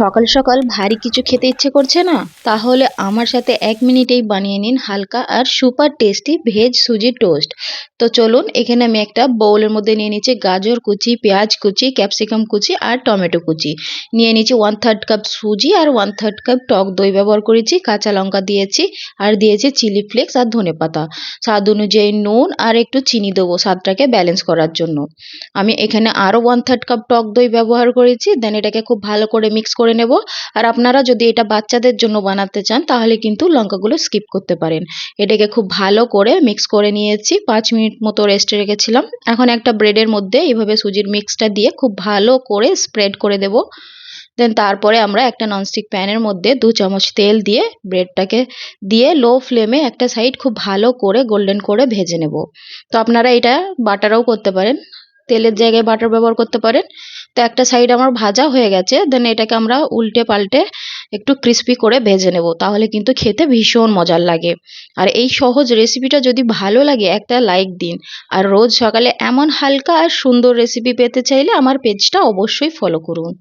সকাল সকাল ভারী কিছু খেতে ইচ্ছে করছে না? তাহলে আমার সাথে এক মিনিটেই বানিয়ে নিন হালকা আর super tasty veg suji toast. তো চলুন, এখানে আমি একটা বোলের মধ্যে নিয়ে নিচ্ছি গাজর কুচি, পেঁয়াজ কুচি, ক্যাপসিকাম কুচি আর টমেটো কুচি। নিয়ে নিচ্ছি ওয়ান থার্ড কাপ সুজি আর ওয়ান থার্ড কাপ টক দই ব্যবহার করেছি, কাঁচা লঙ্কা দিয়েছি আর দিয়েছি চিলি ফ্লেক্স আর ধনে পাতা। স্বাদ অনুযায়ী নুন আর একটু চিনি দেবো স্বাদটাকে ব্যালেন্স করার জন্য। আমি এখানে আরও ওয়ান থার্ড কাপ টক দই ব্যবহার করেছি দেন এটাকে খুব ভালো করে মিক্স করে নেব। আর আপনারা যদি এটা বাচ্চাদের জন্য বানাতে চান, তাহলে কিন্তু লঙ্কাগুলো স্কিপ করতে পারেন। এটাকে খুব ভালো করে মিক্স করে নিয়েছি। পাঁচ মিনিট মতো রেস্টে রেখেছিলাম। এখন একটা ব্রেডের মধ্যে এইভাবে সুজির মিক্সটা দিয়ে খুব ভালো করে স্প্রেড করে দেব। দেন তারপরে আমরা একটা ননস্টিক প্যানের মধ্যে দু চামচ তেল দিয়ে ব্রেডটাকে দিয়ে লো ফ্লেমে একটা সাইড খুব ভালো করে গোল্ডেন করে ভেজে নেব। তো আপনারা এটা বাটারও করতে পারেন। তেলের জায়গায় বাটার ব্যবহার করতে পারেন। তো একটা সাইড আমার ভাজা হয়ে গেছে দেন এটাকে আমরা উল্টে পাল্টে একটু ক্রিস্পি করে ভেজে নেব, তাহলে কিন্তু খেতে ভীষণ মজার লাগে। আর এই সহজ রেসিপিটা যদি ভালো লাগে একটা লাইক দিন, আর রোজ সকালে এমন হালকা আর সুন্দর রেসিপি পেতে চাইলে আমার পেজটা অবশ্যই ফলো করুন।